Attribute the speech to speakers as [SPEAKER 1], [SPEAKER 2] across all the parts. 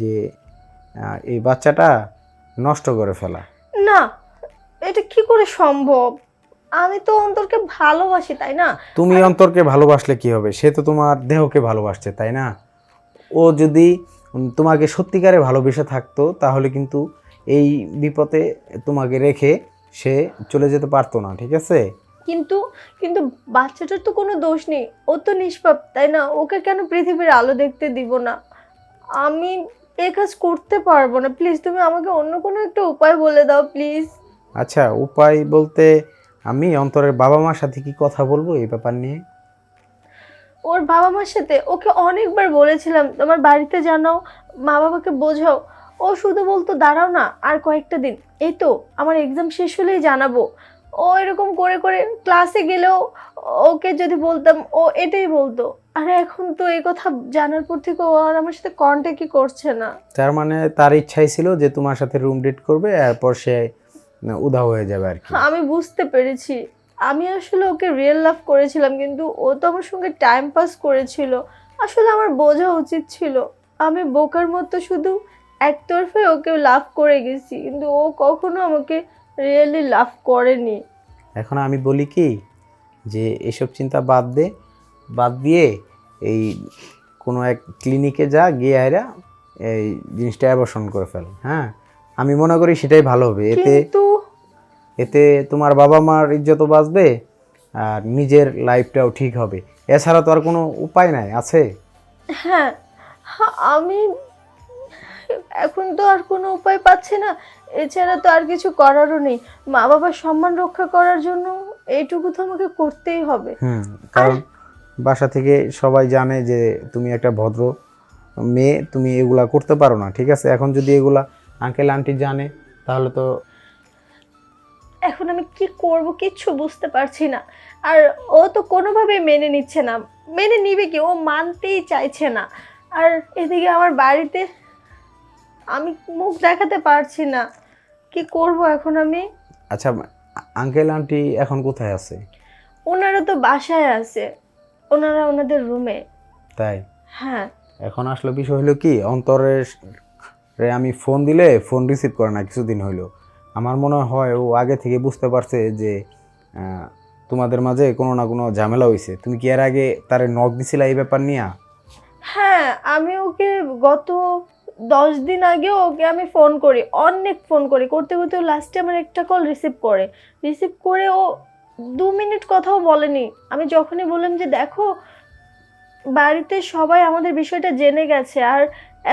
[SPEAKER 1] যে এই বাচ্চাটা নষ্ট করে ফেলা।
[SPEAKER 2] না এটা কি করে সম্ভব? আমি তো অন্তরকে ভালোবাসি তাই না?
[SPEAKER 1] তুমি অন্তরকে ভালোবাসলে কি হবে? সে তো তোমার দেহকে ভালোবাসছে তাই না? ও যদি তোমাকে সত্যিকারে ভালোবেসে থাকতো তাহলে কিন্তু এই বিপদে তোমাকে রেখে সে চলে যেতে পারতো না ঠিক আছে?
[SPEAKER 2] কিন্তু কিন্তু বাচ্চাটার তো কোনো দোষ নেই। ও তো নিষ্পাপ তাই না? ওকে কেন পৃথিবীর আলো দেখতে দিব না? আমি এ কাজ করতে পারব না। প্লিজ তুমি আমাকে অন্য কোনো একটা উপায় বলে দাও প্লিজ
[SPEAKER 1] আচ্ছা উপায় বলতে আমি অন্তরের বাবা মার সাথে কি কথা বলব এই ব্যাপার নিয়ে?
[SPEAKER 2] ওর বাবা মার সাথে? ওকে অনেকবার বলেছিলাম তোমার বাড়িতে জানাও মা বাবাকে বোঝাও। ও শুধু বলতো দাঁড়াও না আর কয়েকটা দিন। এই তো আমার এক্সাম শেষ হলেই জানাব। ও এরকম করে করে ক্লাসে গেলেও ওকে যদি বলতাম ও এটাই বলতো। আর এখন তো এই কথা জানার পর থেকে ও আর আমার সাথে কন্ট্যাক্টই করছে না।
[SPEAKER 1] তার মানে তার ইচ্ছাই ছিল যে তোমার সাথে রুম ডেট করবে এরপর সে উধাও হয়ে যাবে আর কি।
[SPEAKER 2] আমি বুঝতে পেরেছি। আমি আসলে ওকে রিয়েল লাভ করেছিলাম কিন্তু ও তো আমার সঙ্গে টাইম পাস করেছিল। আসলে আমার বোঝা উচিত ছিল। আমি বোকার মতো শুধু একতরফে ওকে লাভ করে গেছি কিন্তু ও কখনো আমাকে রিয়েলি লাভ করেনি।
[SPEAKER 1] এখন আমি বলি কি যে এসব চিন্তা বাদ দে বাদ দিয়ে এই কোনো এক ক্লিনিকে যা গিয়ে আয়রা এই জিনিসটা অ্যাবর্শন করে ফেল হ্যাঁ? আমি মনে করি সেটাই ভালো হবে। এতে এতে তোমার বাবা মার ইজ্জতও বাঁচবে আর নিজের লাইফটাও ঠিক হবে। এছাড়া তো আর কোনো উপায় নাই আছে?
[SPEAKER 2] হ্যাঁ হা- আমি এখন তো আর কোনো উপায় পাচ্ছি না। এছাড়া তো আর কিছু করারও নেই। মা বাবার সম্মান রক্ষা করার জন্য এইটুকু তো আমাকে করতেই হবে।
[SPEAKER 1] হুম কারণ বাসা থেকে সবাই জানে যে তুমি একটা ভদ্র মেয়ে তুমি এগুলা করতে পারো না ঠিক আছে? এখন যদি এগুলা আঙ্কেল আন্টি জানে তাহলে তো
[SPEAKER 2] এখন আমি কি করব কিচ্ছু বুঝতে পারছি না। আর ও তো কোনোভাবেই মেনে নিচ্ছে না। মেনে নিবে কি? ও মানতেই চাইছে না। আর এদিকে আমার বাড়িতে আমি মুখ দেখাতে পারছি না। কি করব এখন আমি?
[SPEAKER 1] আচ্ছা আঙ্কেল আন্টি এখন কোথায় আছে?
[SPEAKER 2] ওনারা তো বাসায় আছে। ওনারা ওনাদের রুমে
[SPEAKER 1] তাই?
[SPEAKER 2] হ্যাঁ।
[SPEAKER 1] এখন আসলে বিষয় হলো কি অন্তরের রে আমি ফোন দিলে ফোন রিসিভ করে না কিছুদিন হইল। আমার মনে হয় ও আগে থেকে বুঝতে পারছে যে তোমাদের মাঝে কোনো না কোনো ঝামেলা হয়েছে তুমি কি এর আগে তারে নক দিছিলা এই ব্যাপার নিয়ে?
[SPEAKER 2] হ্যাঁ আমি ওকে গত দশ দিন আগেও ওকে আমি ফোন করি অনেক ফোন করি। করতে করতে লাস্টে আমার একটা কল রিসিভ করে। রিসিভ করে ও দু মিনিট কথাও বলেনি। আমি যখনই বললাম যে, দেখো, বাড়িতে সবাই আমাদের বিষয়টা জেনে গেছে আর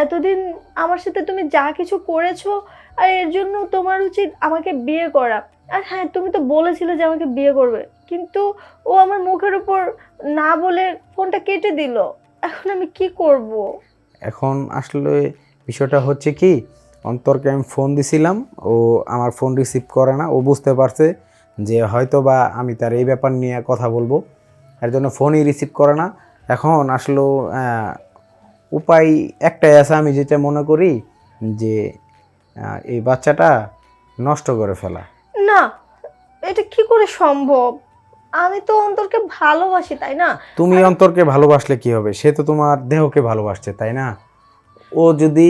[SPEAKER 2] এতদিন আমার সাথে তুমি যা কিছু করেছ আর এর জন্য তোমার উচিত আমাকে বিয়ে করা। আর হ্যাঁ তুমি তো বলেছিলে যে আমাকে বিয়ে করবে, কিন্তু ও আমার মুখের উপর না বলে ফোনটা কেটে দিল। এখন আমি কি করব?
[SPEAKER 1] এখন আসলে বিষয়টা হচ্ছে কি, অন্তরকে আমি ফোন দিছিলাম, ও আমার ফোন রিসিভ করে না, ও বুঝতে পারছে যে হয়তো বা আমি তার এই ব্যাপার নিয়ে কথা বলব। এর জন্য ফোনই রিসিভ করে না। এখন আসলে উপায় একটাই আছে আমি যেটা মনে করি যে এই বাচ্চাটা নষ্ট করে ফেলা।
[SPEAKER 2] না এটা কি করে সম্ভব? আমি তো অন্তরকে ভালোবাসি তাই না?
[SPEAKER 1] তুমি অন্তরকে ভালোবাসলে কি হবে? সে তো তোমার দেহকে ভালোবাসছে তাই না? ও যদি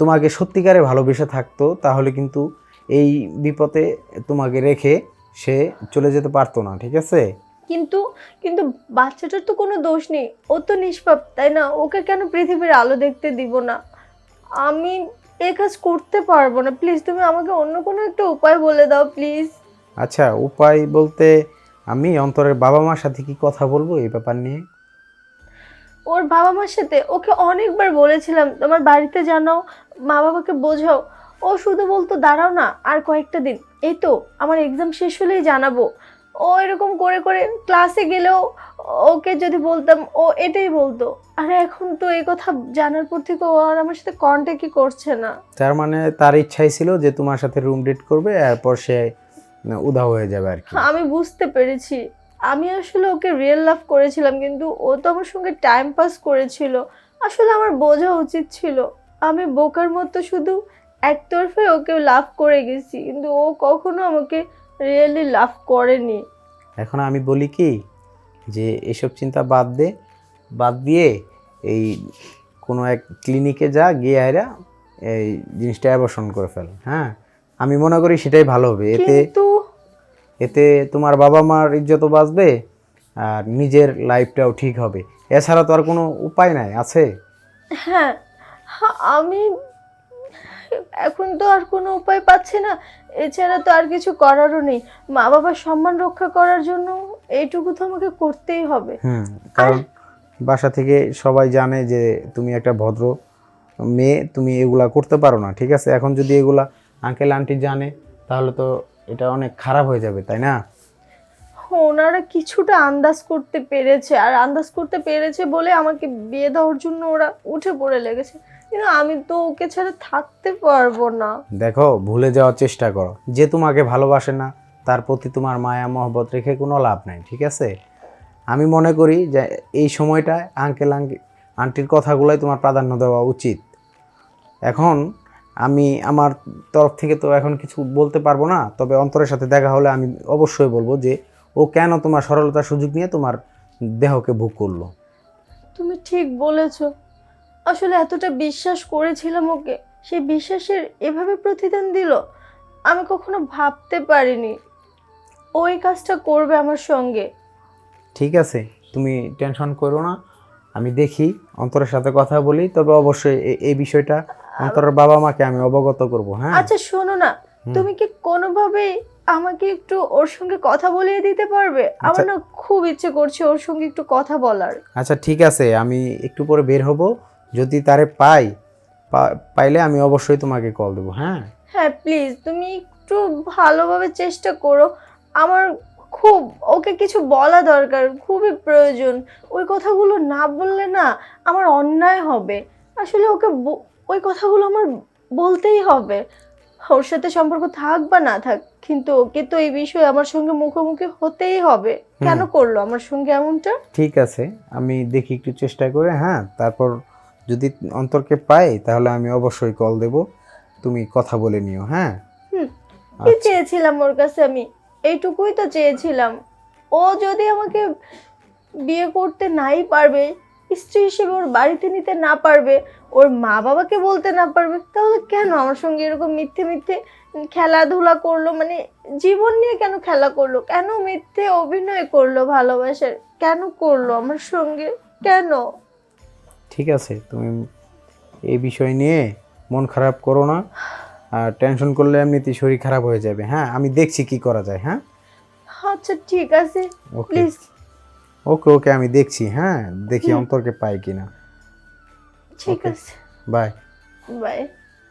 [SPEAKER 1] তোমাকে সত্যিকারে ভালোবেসে থাকতো তাহলে কিন্তু এই বিপদে তোমাকে রেখে সে চলে যেতে পারতো না ঠিক আছে?
[SPEAKER 2] কিন্তু কিন্তু বাচ্চাটার তো কোনো দোষ নেই। ও তো নিষ্পাপ তাই না? ওকে কেন পৃথিবীর আলো দেখতে দিব না? আমি এ কাজ করতে পারব না। প্লিজ তুমি আমাকে অন্য কোনো একটা উপায় বলে দাও প্লিজ।
[SPEAKER 1] আচ্ছা উপায় বলতে আমি অন্তরের বাবা মার সাথে কি কথা বলব এই ব্যাপার নিয়ে?
[SPEAKER 2] ওর বাবা মার সাথে ওকে অনেকবার বলেছিলাম তোমার বাড়িতে জানাও মা বাবাকে বোঝাও। ও শুধু বলতো দাঁড়াও না আর কয়েকটা দিন। এই তো আমার এক্সাম শেষ হলেই জানাব। ও এরকম করে করে ক্লাসে গেলেও ওকে যদি বলতাম ও এটাই বলতো। আর এখন তো এই কথা জানার পর থেকে ও আর আমার সাথে কন্ট্যাক্টই করছে না।
[SPEAKER 1] তার মানে তার ইচ্ছাই ছিল যে তোমার সাথে রুম ডেট করবে এরপর সে উধাও হয়ে যাবে আর কি।
[SPEAKER 2] আমি বুঝতে পেরেছি। আমি আসলে ওকে রিয়েল লাভ করেছিলাম কিন্তু ও তো আমার সঙ্গে টাইম পাস করেছিল। আসলে আমার বোঝা উচিত ছিল। আমি বোকার মতো শুধু একতরফে ওকে লাভ করে গেছি কিন্তু ও কখনো আমাকে রিয়েলি লাভ করেনি।
[SPEAKER 1] এখন আমি বলি কি যে এসব চিন্তা বাদ দে বাদ দিয়ে এই কোনো এক ক্লিনিকে যা গিয়ে আয়রা এই জিনিসটা অ্যাবর্শন করে ফেল হ্যাঁ? আমি মনে করি সেটাই ভালো হবে। এতে
[SPEAKER 2] কিন্তু
[SPEAKER 1] এতে তোমার বাবা মার ইজ্জতও বাঁচবে আর নিজের লাইফটাও ঠিক হবে। এছাড়া তো আর কোনো উপায় নাই আছে?
[SPEAKER 2] হ্যাঁ আমি এখন তো আর কোনো উপায় পাচ্ছি না। এছাড়া তো আর কিছু করারও নেই। মা বাবার সম্মান রক্ষা করার জন্য এইটুকু তো আমাকে করতেই হবে।
[SPEAKER 1] হুম কারণ বাসা থেকে সবাই জানে যে তুমি একটা ভদ্র মেয়ে তুমি এগুলা করতে পারো না ঠিক আছে? এখন যদি এগুলা আঙ্কেল আন্টি জানে তাহলে তো এটা অনেক খারাপ হয়ে যাবে তাই না?
[SPEAKER 2] ওনারা কিছুটা আন্দাজ করতে পেরেছে আর আন্দাজ করতে পেরেছে বলে আমাকে বিয়ে দেওয়ার জন্য ওরা উঠে পড়ে লেগেছে। কিন্তু আমি তো ওকে ছাড়া থাকতে পারব না।
[SPEAKER 1] দেখো ভুলে যাওয়ার চেষ্টা করো। যে তোমাকে ভালোবাসে না তার প্রতি তোমার মায়া মহব্বত রেখে কোনো লাভ নাই ঠিক আছে? আমি মনে করি যে এই সময়টায় আঙ্কেল আঙ্কি আন্টির কথাগুলোই তোমার প্রাধান্য দেওয়া উচিত। এখন আমি আমার তরফ থেকে তো এখন কিছু বলতে পারব না তবে অন্তরের সাথে দেখা হলে আমি অবশ্যই বলব যে ও কেন তোমার সরলতার সুযোগ নিয়ে তোমার দেহকে ভোগ করল।
[SPEAKER 2] তুমি ঠিক বলেছ। আসলে এতটা বিশ্বাস করেছিলাম ওকে সে বিশ্বাসের এভাবে প্রতিদান দিল আমি কখনো ভাবতে পারিনি। ওই কাজটা করবে আমার সঙ্গে।
[SPEAKER 1] ঠিক আছে তুমি টেনশন করো না আমি দেখি অন্তরের সাথে কথা বলি তবে অবশ্যই এই বিষয়টা অন্তরের বাবা মাকে আমি অবগত করব হ্যাঁ?
[SPEAKER 2] আচ্ছা শোনো না তুমি কি কোনোভাবেই আমাকে একটু ওর সঙ্গে কথা বলিয়ে দিতে পারবে? আমার
[SPEAKER 1] আচ্ছা।
[SPEAKER 2] না খুব ইচ্ছে করছে ওর সঙ্গে একটু কথা বলার।
[SPEAKER 1] আচ্ছা ঠিক আছে আমি একটু পরে বের হব যদি তারে পাই পাইলে আমি অবশ্যই তোমাকে কল দেবো হ্যাঁ?
[SPEAKER 2] হ্যাঁ প্লিজ তুমি একটু ভালোভাবে চেষ্টা করো। আমার খুব ওকে কিছু বলা দরকার খুবই প্রয়োজন। ওই কথাগুলো না বললে না আমার অন্যায় হবে। আসলে ওকে ওই কথাগুলো আমার বলতেই হবে। ওর সাথে সম্পর্ক থাক বা না থাক কিন্তু ওকে তো এই বিষয়ে আমার সঙ্গে মুখোমুখি হতেই হবে। কেন করল আমার সঙ্গে এমনটা?
[SPEAKER 1] ঠিক আছে আমি দেখি একটু চেষ্টা করে হ্যাঁ তারপর যদি অন্তরকে পাই তাহলে আমি অবশ্যই কল দেব। তুমি কথা বলে নিও হ্যাঁ?
[SPEAKER 2] কি
[SPEAKER 1] আচ্ছা।
[SPEAKER 2] চেয়েছিলাম ওর কাছে আমি? এইটুকুই তো চেয়েছিলাম। ও যদি আমাকে বিয়ে করতে নাই পারবে স্ত্রী হিসেবে ওর বাড়িতে নিতে না পারবে ওর মা বাবাকে বলতে না পারবে তাহলে কেন আমার সঙ্গে এরকম মিথ্যে মিথ্যে খেলাধুলা করল? মানে জীবন নিয়ে কেন খেলা করল? কেন মিথ্যে অভিনয় করল ভালোবাসার? কেন করল আমার সঙ্গে? কেন?
[SPEAKER 1] ঠিক আছে তুমি এই বিষয় নিয়ে মন খারাপ করো না। আর টেনশন করলে এমনিতে শরীর খারাপ হয়ে যাবে। হ্যাঁ আমি দেখছি কি করা যায় হ্যাঁ?
[SPEAKER 2] আচ্ছা ঠিক আছে।
[SPEAKER 1] ওকে
[SPEAKER 2] প্লিজ
[SPEAKER 1] ওকে ওকে আমি দেখছি হ্যাঁ? দেখি। অন্তরকে পাই কিনা।
[SPEAKER 2] ঠিক আছে।
[SPEAKER 1] Bye
[SPEAKER 2] bye